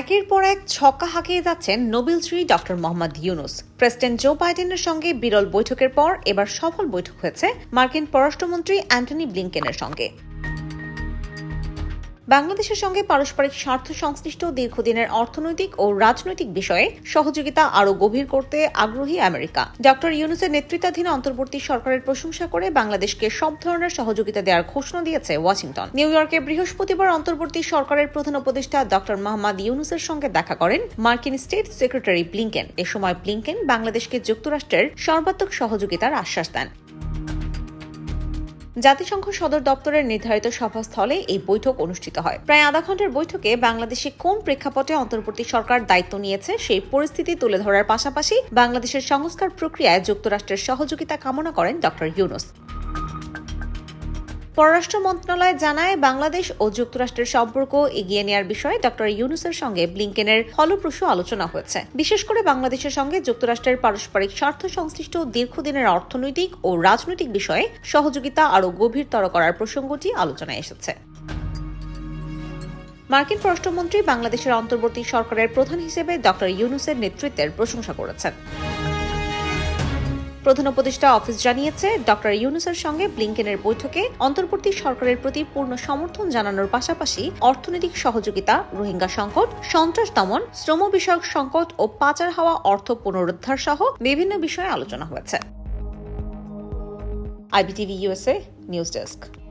একের পর এক ছক্কা হাঁকিয়ে যাচ্ছেন নোবেলশ্রী doctor Mohammad Yunus. President Joe বাইডেনের সঙ্গে বিরল বৈঠকের পর এবার সফল বৈঠক হয়েছে মার্কিন পররাষ্ট্রমন্ত্রী অ্যান্টনি ব্লিংকেনের সঙ্গে। বাংলাদেশের সঙ্গে পারস্পরিক স্বার্থ সংশ্লিষ্ট দীর্ঘদিনের অর্থনৈতিক ও রাজনৈতিক বিষয়ে সহযোগিতা আরও গভীর করতে আগ্রহী আমেরিকা। ডক্টর ইউনুসের নেতৃত্বাধীন অন্তর্বর্তী সরকারের প্রশংসা করে বাংলাদেশকে সব ধরনের সহযোগিতা দেওয়ার ঘোষণা দিয়েছে ওয়াশিংটন। নিউ ইয়র্কে বৃহস্পতিবার অন্তর্বর্তী সরকারের প্রধান উপদেষ্টা ডক্টর মোহাম্মদ ইউনুসের সঙ্গে দেখা করেন মার্কিন স্টেট সেক্রেটারি ব্লিংকেন। এ সময় ব্লিংকেন বাংলাদেশকে যুক্তরাষ্ট্রের সর্বাত্মক সহযোগিতার আশ্বাস দেন। জাতিসংঘ সদর দপ্তরের নির্ধারিত সভাস্থলে এই বৈঠক অনুষ্ঠিত হয়। প্রায় আধা ঘণ্টার বৈঠকে বাংলাদেশে কোন প্রেক্ষাপটে অন্তর্বর্তী সরকার দায়িত্ব নিয়েছে সেই পরিস্থিতি তুলে ধরার পাশাপাশি বাংলাদেশের সংস্কার প্রক্রিয়ায় যুক্তরাষ্ট্রের সহযোগিতা কামনা করেন ড ইউনুস। পররাষ্ট্র মন্ত্রণালয় জানায়, বাংলাদেশ ও যুক্তরাষ্ট্রের সম্পর্ক এগিয়ে নেওয়ার বিষয়ে ড ইউনুসের সঙ্গে ব্লিংকেনের ফলপ্রসূ আলোচনা হয়েছে। বিশেষ করে বাংলাদেশের সঙ্গে যুক্তরাষ্ট্রের পারস্পরিক স্বার্থ সংশ্লিষ্ট দীর্ঘদিনের অর্থনৈতিক ও রাজনৈতিক বিষয়ে সহযোগিতা আরও গভীরতর করার প্রসঙ্গটি আলোচনায় এসেছে। মার্কিন পররাষ্ট্রমন্ত্রী বাংলাদেশের অন্তর্বর্তী সরকারের প্রধান হিসেবে ড ইউনুসের নেতৃত্বের প্রশংসা করেছেন। প্রধান উপদেষ্টা অফিস জানিয়েছে, ডক্টর ইউনুসের সঙ্গে ব্লিংকেনের বৈঠকে অন্তর্বর্তী সরকারের প্রতি পূর্ণ সমর্থন জানানোর পাশাপাশি অর্থনৈতিক সহযোগিতা, রোহিঙ্গা সংকট, সন্ত্রাস দমন, শ্রম বিষয়ক সংকট ও পাচার হওয়া অর্থ পুনরুদ্ধার সহ বিভিন্ন বিষয়ে আলোচনা হয়েছে। IBTV USA news desk.